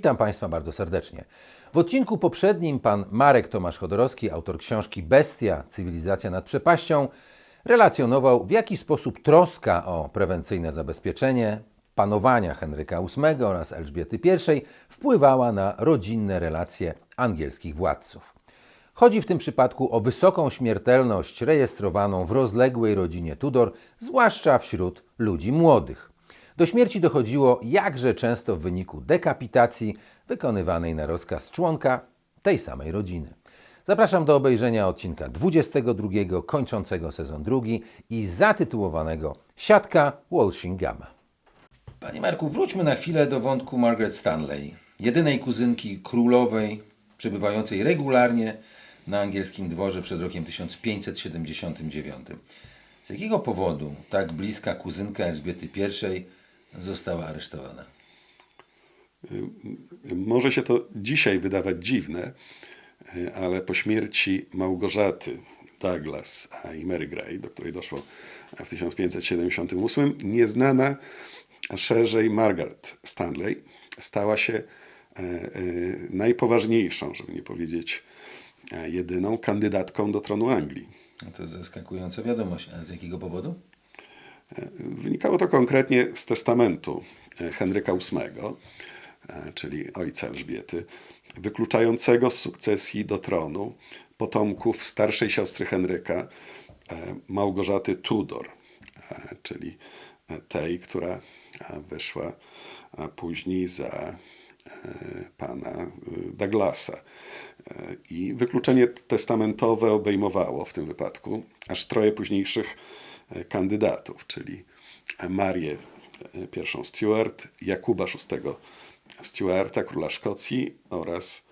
Witam Państwa bardzo serdecznie. W odcinku poprzednim pan Marek Tomasz Chodorowski, autor książki Bestia Cywilizacja nad przepaścią, relacjonował w jaki sposób troska o prewencyjne zabezpieczenie panowania Henryka VIII oraz Elżbiety I wpływała na rodzinne relacje angielskich władców. Chodzi w tym przypadku o wysoką śmiertelność rejestrowaną w rozległej rodzinie Tudor, zwłaszcza wśród ludzi młodych. Do śmierci dochodziło jakże często w wyniku dekapitacji wykonywanej na rozkaz członka tej samej rodziny. Zapraszam do obejrzenia odcinka 22, kończącego sezon drugi i zatytułowanego Siatka Walshinghama. Panie Marku, wróćmy na chwilę do wątku Margaret Stanley, jedynej kuzynki królowej, przebywającej regularnie na angielskim dworze przed rokiem 1579. Z jakiego powodu tak bliska kuzynka Elżbiety I została aresztowana? Może się to dzisiaj wydawać dziwne, y, ale po śmierci Małgorzaty Douglas i Mary Grey, do której doszło w 1578, nieznana szerzej Margaret Stanley stała się e, najpoważniejszą, żeby nie powiedzieć jedyną kandydatką do tronu Anglii. No to zaskakująca wiadomość. A z jakiego powodu? Wynikało to konkretnie z testamentu e, Henryka VIII, e, czyli ojca Elżbiety, wykluczającego z sukcesji do tronu potomków starszej siostry Henryka, e, Małgorzaty Tudor, czyli tej, która wyszła później za pana Douglasa. I wykluczenie testamentowe obejmowało w tym wypadku aż troje późniejszych kandydatów, czyli Marię I Stuart, Jakuba VI Stuarta, króla Szkocji oraz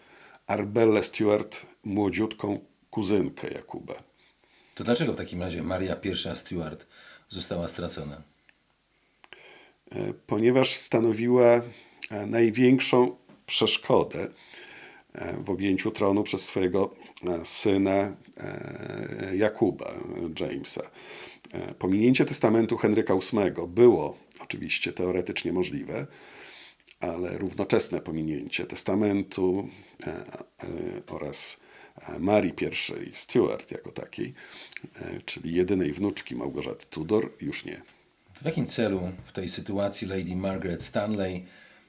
Arbellę Stuart, młodziutką kuzynkę Jakuba. To dlaczego w takim razie Maria I Stuart została stracona? E, ponieważ stanowiła e, największą przeszkodę e, w objęciu tronu przez swojego e, syna e, Jakuba, Jamesa. E, Pominięcie testamentu Henryka VIII było oczywiście teoretycznie możliwe, ale równoczesne pominięcie testamentu e, e, oraz Marii I Stuart jako takiej, czyli jedynej wnuczki Małgorzaty Tudor, już nie. W jakim celu w tej sytuacji Lady Margaret Stanley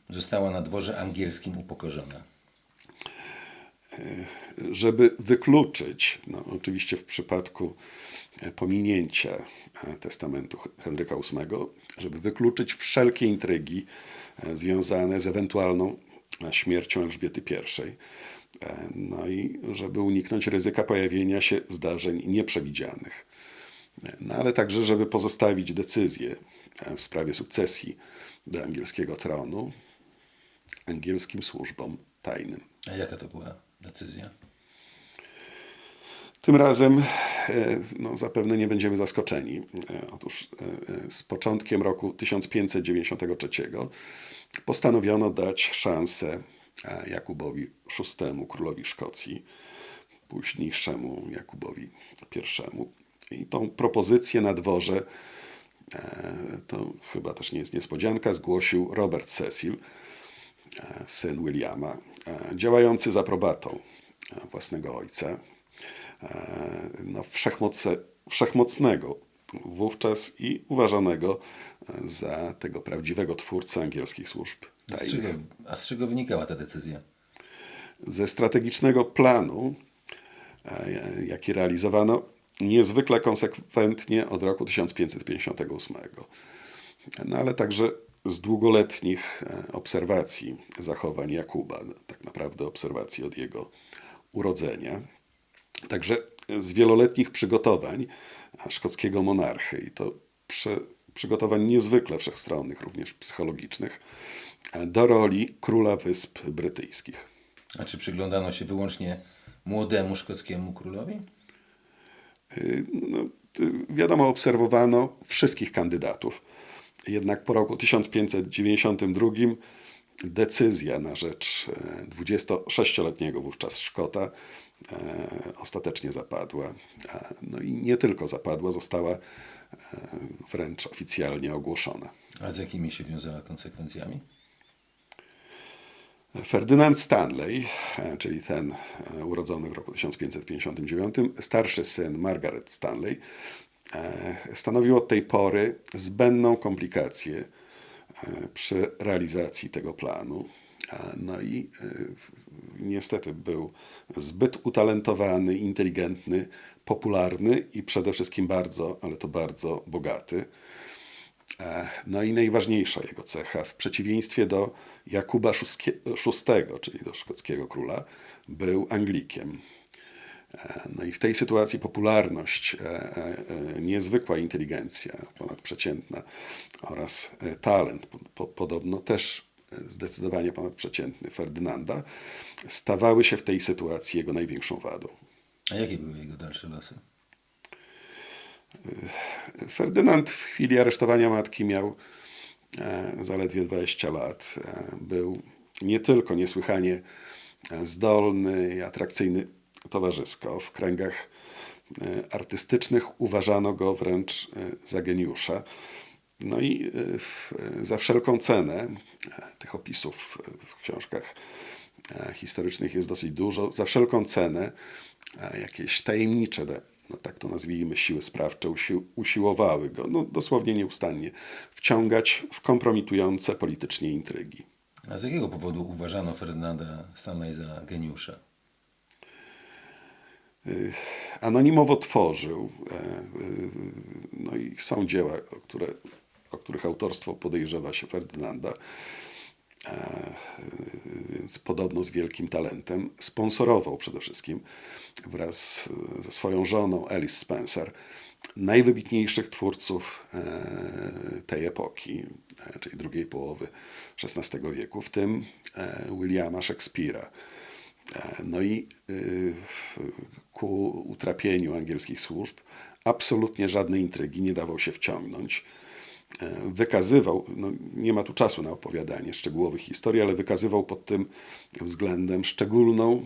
została na dworze angielskim upokorzona? żeby wykluczyć, no oczywiście w przypadku e, pominięcia e, testamentu Henryka VIII, żeby wykluczyć wszelkie intrygi e, związane z ewentualną śmiercią Elżbiety I. No i żeby uniknąć ryzyka pojawienia się zdarzeń nieprzewidzianych. No ale także, żeby pozostawić decyzję w sprawie sukcesji do angielskiego tronu angielskim służbom tajnym. A jaka to była decyzja? Tym razem no, zapewne nie będziemy zaskoczeni. E, Otóż e, e, z początkiem roku 1593 postanowiono dać szansę e, Jakubowi VI, królowi Szkocji, późniejszemu Jakubowi I. I tą propozycję na dworze, e, to chyba też nie jest niespodzianka, zgłosił Robert Cecil, e, syn Williama, e, działający za aprobatą e, własnego ojca, e, no, wszechmoce, wszechmocnego wówczas i uważanego e, za tego prawdziwego twórcę angielskich służb A z, czego, a z czego wynikała ta decyzja? Ze strategicznego planu, e, jaki realizowano niezwykle konsekwentnie od roku 1558, no ale także z długoletnich e, obserwacji zachowań Jakuba, tak naprawdę obserwacji od jego urodzenia, także z wieloletnich przygotowań e, szkockiego monarchy i to przy, przygotowań niezwykle wszechstronnych, również psychologicznych, e, do roli króla Wysp Brytyjskich. A czy przyglądano się wyłącznie młodemu szkockiemu królowi? Y, No, y, wiadomo, obserwowano wszystkich kandydatów. Jednak po roku 1592 decyzja na rzecz e, 26-letniego wówczas Szkota e, ostatecznie zapadła. No i nie tylko zapadła, została e, wręcz oficjalnie ogłoszona. A z jakimi się wiązała konsekwencjami? Ferdynand Stanley, e, czyli ten e, urodzony w roku 1559, starszy syn Margaret Stanley, e, stanowił od tej pory zbędną komplikację e, przy realizacji tego planu. No i e, niestety był zbyt utalentowany, inteligentny, popularny i przede wszystkim bardzo, ale to bardzo bogaty. E, No i najważniejsza jego cecha, w przeciwieństwie do Jakuba VI, czyli do szkockiego króla, był Anglikiem. E, No i w tej sytuacji popularność, e, niezwykła inteligencja, ponadprzeciętna oraz talent, po- po, podobno też zdecydowanie ponadprzeciętny Ferdynanda, stawały się w tej sytuacji jego największą wadą. A jakie były jego dalsze losy? Ferdynand w chwili aresztowania matki miał e, zaledwie 20 lat. E, Był nie tylko niesłychanie e, zdolny i atrakcyjny towarzysko. W kręgach artystycznych uważano go wręcz za geniusza. No i za wszelką cenę, tych opisów w książkach e, historycznych jest dosyć dużo, za wszelką cenę e, jakieś tajemnicze, no tak to nazwijmy, siły sprawcze usi- usiłowały go, no dosłownie nieustannie, wciągać w kompromitujące politycznie intrygi. A z jakiego powodu uważano Ferdynanda Stanley za geniusza? anonimowo tworzył. e, No i są dzieła, które, o których autorstwo podejrzewa się Ferdynanda, e, więc podobno z wielkim talentem. Sponsorował przede wszystkim wraz ze swoją żoną Alice Spencer najwybitniejszych twórców e, tej epoki, e, czyli drugiej połowy XVI wieku, w tym Williama Shakespeare'a. No i y, ku utrapieniu angielskich służb absolutnie żadnej intrygi nie dawał się wciągnąć. E, Wykazywał, no nie ma tu czasu na opowiadanie szczegółowych historii, ale wykazywał pod tym względem szczególną,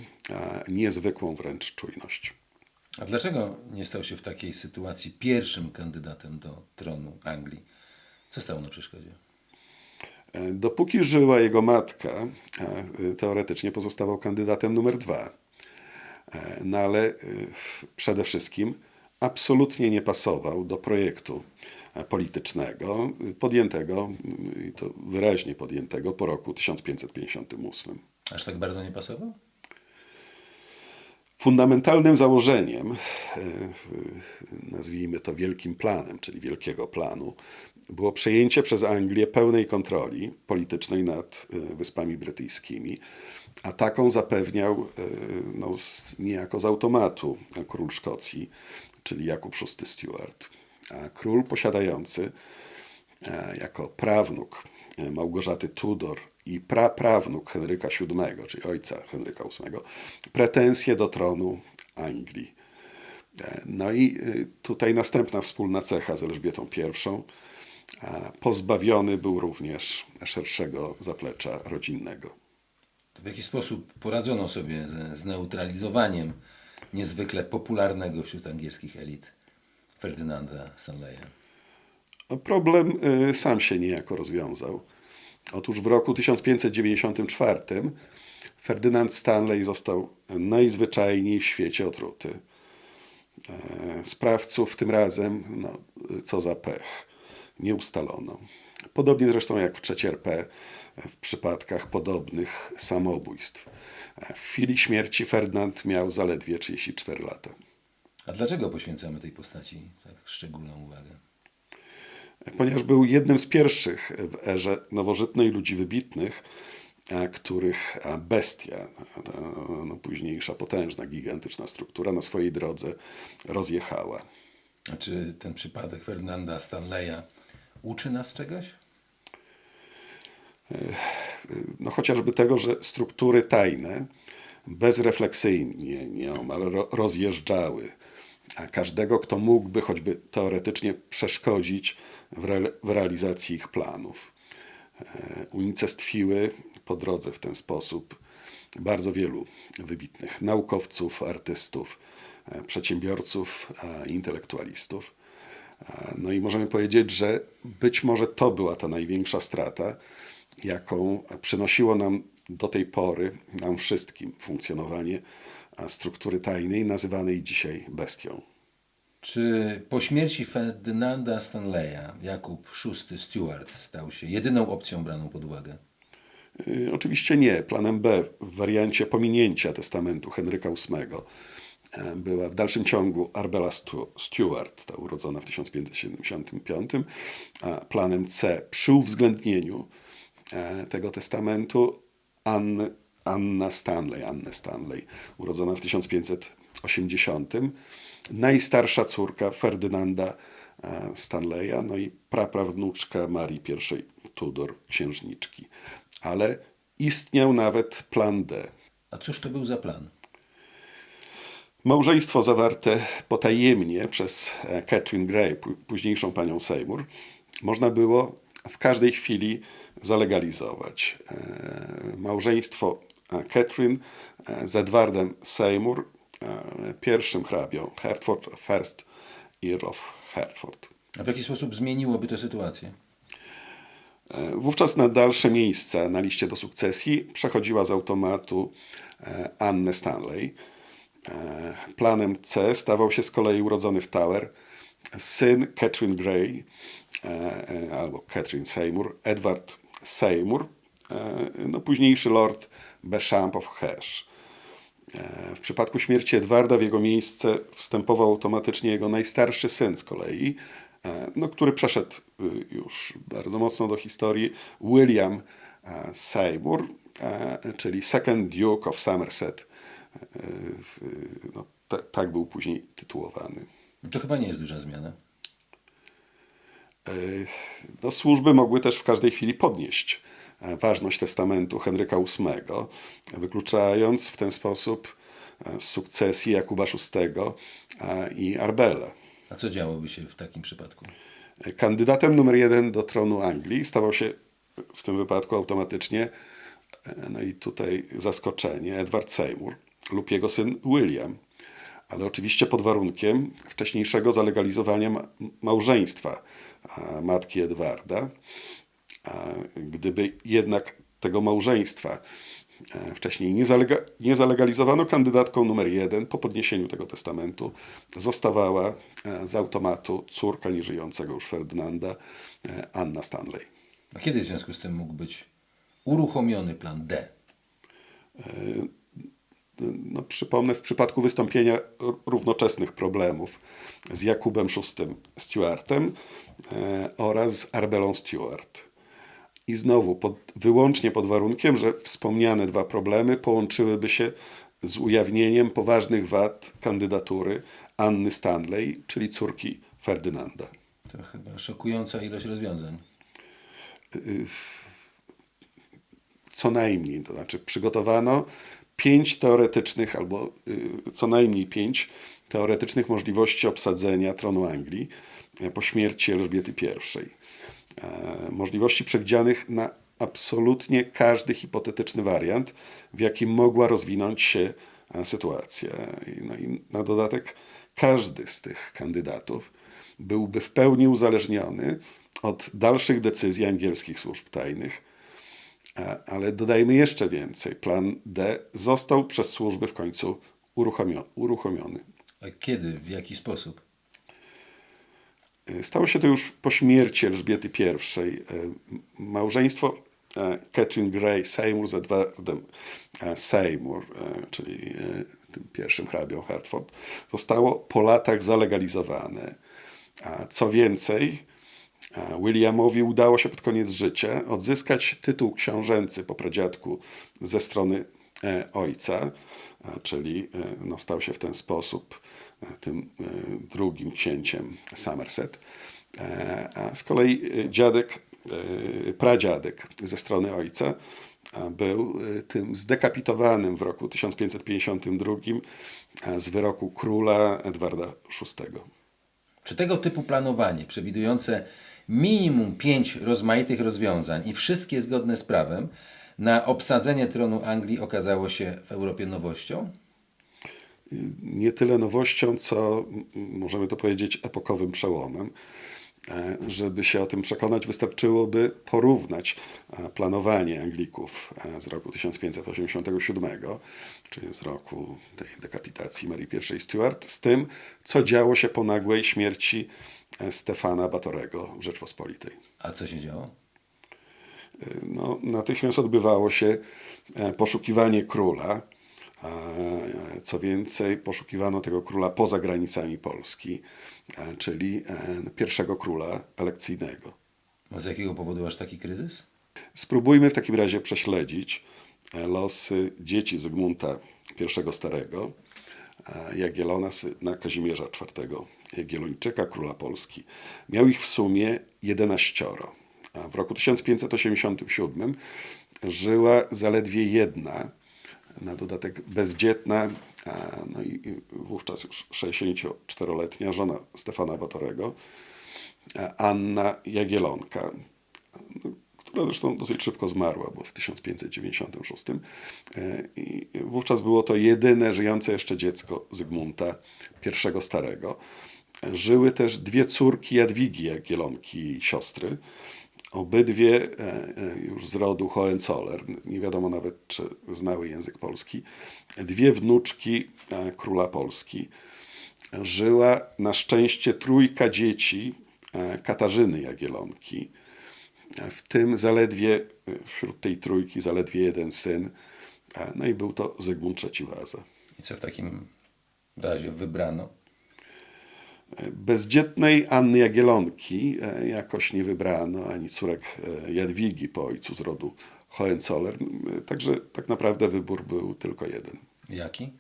niezwykłą wręcz czujność. A dlaczego nie stał się w takiej sytuacji pierwszym kandydatem do tronu Anglii? Co stało na przeszkodzie? E, Dopóki żyła jego matka, e, teoretycznie pozostawał kandydatem numer dwa. No ale przede wszystkim absolutnie nie pasował do projektu politycznego podjętego, i to wyraźnie podjętego po roku 1558. Aż tak bardzo nie pasował? Fundamentalnym założeniem, e, nazwijmy to wielkim planem, czyli wielkiego planu, było przejęcie przez Anglię pełnej kontroli politycznej nad e, Wyspami Brytyjskimi, a taką zapewniał e, no, niejako z automatu król Szkocji, czyli Jakub VI Stuart. Król posiadający e, jako prawnuk e, Małgorzaty Tudor i praprawnuk Henryka VII, czyli ojca Henryka VIII, pretensje do tronu Anglii. E, No i tutaj następna wspólna cecha z Elżbietą I. Pozbawiony był również szerszego zaplecza rodzinnego. To w jaki sposób poradzono sobie ze zneutralizowaniem niezwykle popularnego wśród angielskich elit Ferdynanda Stanleya? Problem y, sam się niejako rozwiązał. Otóż w roku 1594 Ferdynand Stanley został najzwyczajniej w świecie otruty. E, Sprawców tym razem, no, co za pech, nie ustalono. Podobnie zresztą jak w III w przypadkach podobnych samobójstw. E, W chwili śmierci Ferdynand miał zaledwie 34 lata. A dlaczego poświęcamy tej postaci tak szczególną uwagę? ponieważ był jednym z pierwszych w erze nowożytnej ludzi wybitnych, a których a bestia, ta, no, późniejsza potężna, gigantyczna struktura na swojej drodze rozjechała. A czy ten przypadek Ferdynanda Stanleya uczy nas czegoś? No, chociażby tego, że struktury tajne bezrefleksyjnie nieomal ro- rozjeżdżały a każdego, kto mógłby choćby teoretycznie przeszkodzić w, re- w realizacji ich planów. E, Unicestwiły po drodze w ten sposób bardzo wielu wybitnych naukowców, artystów, e, przedsiębiorców, intelektualistów. E, No i możemy powiedzieć, że być może to była ta największa strata, jaką przynosiło nam do tej pory nam wszystkim funkcjonowanie struktury tajnej, nazywanej dzisiaj bestią. Czy po śmierci Ferdynanda Stanleya Jakub VI Stuart stał się jedyną opcją braną pod uwagę? Y, Oczywiście nie. Planem B w wariancie pominięcia testamentu Henryka VIII e, była w dalszym ciągu Arbella Stuart, ta urodzona w 1575, a planem C przy uwzględnieniu e, tego testamentu Anny, Anna Stanley, Anne Stanley, urodzona w 1580, najstarsza córka Ferdynanda e, Stanleya, no i praprawnuczka Marii I Tudor, księżniczki. Ale istniał nawet plan D. A cóż to był za plan? Małżeństwo zawarte potajemnie przez e, Catherine Gray, pó- późniejszą panią Seymour, można było w każdej chwili zalegalizować. E, Małżeństwo Catherine e, z Edwardem Seymour, e, pierwszym hrabią Hertford, first Earl of Hertford. A w jaki sposób zmieniłoby to sytuację? E, Wówczas na dalsze miejsca na liście do sukcesji przechodziła z automatu Anne Stanley. Planem C stawał się z kolei urodzony w Tower syn Catherine Gray albo Catherine Seymour, Edward Seymour, no późniejszy lord Beauchamp of Hersh. E, W przypadku śmierci Edwarda w jego miejsce wstępował automatycznie jego najstarszy syn z kolei, e, no, który przeszedł y, już bardzo mocno do historii, William e, Seymour, czyli Second Duke of Somerset. No, ta- tak był później tytułowany. To chyba nie jest duża zmiana. No, służby mogły też w każdej chwili podnieść ważność testamentu Henryka VIII, wykluczając w ten sposób e, sukcesję Jakuba VI e, i Arbela. A co działoby się w takim przypadku? E, Kandydatem numer jeden do tronu Anglii stawał się w tym wypadku automatycznie, e, no i tutaj zaskoczenie, Edward Seymour lub jego syn William, ale oczywiście pod warunkiem wcześniejszego zalegalizowania ma- małżeństwa matki Edwarda. Gdyby jednak tego małżeństwa e, wcześniej nie, zalega, nie zalegalizowano, kandydatką numer jeden po podniesieniu tego testamentu zostawała e, z automatu córka nieżyjącego już Ferdynanda, e, Anna Stanley. A kiedy w związku z tym mógł być uruchomiony plan D? No, przypomnę, w przypadku wystąpienia równoczesnych problemów z Jakubem VI Stuartem oraz z Arbelą Stuart. I znowu pod, wyłącznie pod warunkiem, że wspomniane dwa problemy połączyłyby się z ujawnieniem poważnych wad kandydatury Anny Stanley, czyli córki Ferdynanda. To chyba szokująca ilość rozwiązań. co najmniej, to znaczy przygotowano pięć teoretycznych, albo y, co najmniej pięć teoretycznych możliwości obsadzenia tronu Anglii e, po śmierci Elżbiety I. E, Możliwości przewidzianych na absolutnie każdy hipotetyczny wariant, w jakim mogła rozwinąć się e, sytuacja. No i na dodatek każdy z tych kandydatów byłby w pełni uzależniony od dalszych decyzji angielskich służb tajnych, a- Ale dodajmy jeszcze więcej. Plan D został przez służby w końcu uruchomio- uruchomiony. A kiedy, w jaki sposób? Y, Stało się to już po śmierci Elżbiety I. Y, Małżeństwo e, Catherine Gray Seymour z Edwardem Seymour, czyli tym pierwszym hrabią Hertford, zostało po latach zalegalizowane. Co więcej, Williamowi udało się pod koniec życia odzyskać tytuł książęcy po pradziadku ze strony ojca, czyli no, stał się w ten sposób tym e, drugim księciem Somerset. E, A z kolei dziadek, e, pradziadek ze strony ojca był tym zdekapitowanym w roku 1552 a, z wyroku króla Edwarda VI. Czy tego typu planowanie, przewidujące minimum pięć rozmaitych rozwiązań i wszystkie zgodne z prawem, na obsadzenie tronu Anglii okazało się w Europie nowością? Nie tyle nowością, co możemy to powiedzieć epokowym przełomem. E, Żeby się o tym przekonać, wystarczyłoby porównać e, planowanie Anglików e, z roku 1587, czyli z roku tej dekapitacji Marii I Stuart, z tym, co działo się po nagłej śmierci Stefana Batorego w Rzeczpospolitej. A co się działo? no, natychmiast odbywało się poszukiwanie króla. Co więcej, poszukiwano tego króla poza granicami Polski, czyli e, pierwszego króla elekcyjnego. A z jakiego powodu aż taki kryzys? Spróbujmy w takim razie prześledzić e, losy dzieci Zygmunta I Starego, e, Jagielona, syna Kazimierza IV Jagiellończyka, króla Polski. Miał ich w sumie 11. A w roku 1587 żyła zaledwie jedna, na dodatek bezdzietna, a, no i wówczas już 64-letnia żona Stefana Batorego, a, Anna Jagielonka, która zresztą dosyć szybko zmarła, bo w 1596. E, I wówczas było to jedyne żyjące jeszcze dziecko Zygmunta I Starego. Żyły też dwie córki Jadwigi Jagielonki, siostry. Obydwie e, e, już z rodu Hohenzoller, nie wiadomo nawet czy znały język polski. Dwie wnuczki e, króla Polski. Żyła na szczęście trójka dzieci Katarzyny Jagielonki. W tym zaledwie, wśród tej trójki, zaledwie jeden syn, no i był to Zygmunt III Waza. I co w takim razie wybrano? Bezdzietnej Anny Jagielonki e, jakoś nie wybrano, ani córek e, Jadwigi po ojcu z rodu Hohenzoller, E, także tak naprawdę wybór był tylko jeden. Jaki?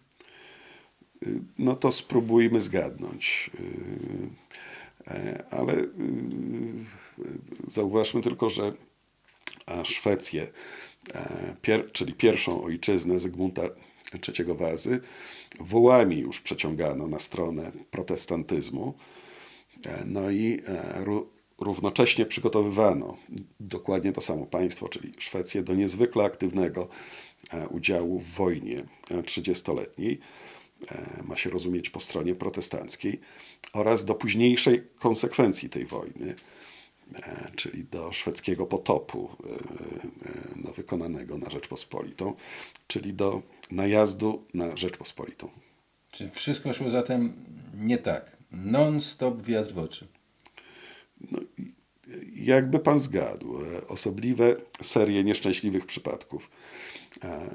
No to spróbujmy zgadnąć. Ale zauważmy tylko, że Szwecję, czyli pierwszą ojczyznę Zygmunta III Wazy, wołami już przeciągano na stronę protestantyzmu. E, No i e, ró- równocześnie przygotowywano dokładnie to samo państwo, czyli Szwecję, do niezwykle aktywnego e, udziału w wojnie trzydziestoletniej ma się rozumieć po stronie protestanckiej, oraz do późniejszej konsekwencji tej wojny, czyli do szwedzkiego potopu e, e, no, wykonanego na Rzeczpospolitą, czyli do najazdu na Rzeczpospolitą. Czy wszystko szło zatem nie tak? Non-stop wiatr w oczy. Jakby pan zgadł, e, osobliwe serie nieszczęśliwych przypadków, e,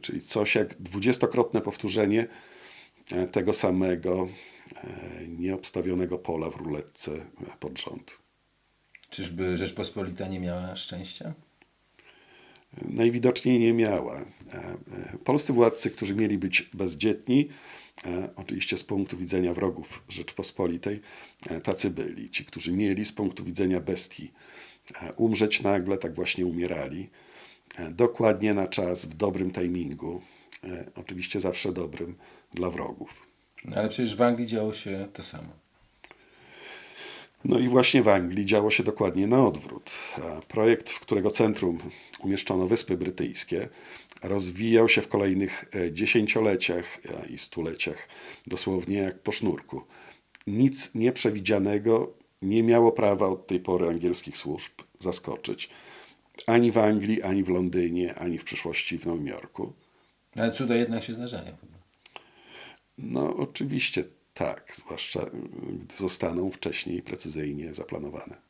czyli coś jak dwudziestokrotne powtórzenie e, tego samego e, nieobstawionego pola w ruletce e, pod rząd. Czyżby Rzeczpospolita nie miała szczęścia? Najwidoczniej nie miała. E, e, Polscy władcy, którzy mieli być bezdzietni, e, oczywiście z punktu widzenia wrogów Rzeczpospolitej, tacy byli. Ci, którzy mieli z punktu widzenia bestii umrzeć nagle, tak właśnie umierali. Dokładnie na czas, w dobrym timingu, oczywiście zawsze dobrym dla wrogów. No, ale przecież w Anglii działo się to samo. No i właśnie w Anglii działo się dokładnie na odwrót. Projekt, w którego centrum umieszczono Wyspy Brytyjskie, rozwijał się w kolejnych e, dziesięcioleciach e, i stuleciach dosłownie jak po sznurku. Nic nieprzewidzianego nie miało prawa od tej pory angielskich służb zaskoczyć. Ani w Anglii, ani w Londynie, ani w przyszłości w Nowym Jorku. Ale cuda jednak się zdarzają. No oczywiście tak, zwłaszcza y, gdy zostaną wcześniej precyzyjnie zaplanowane.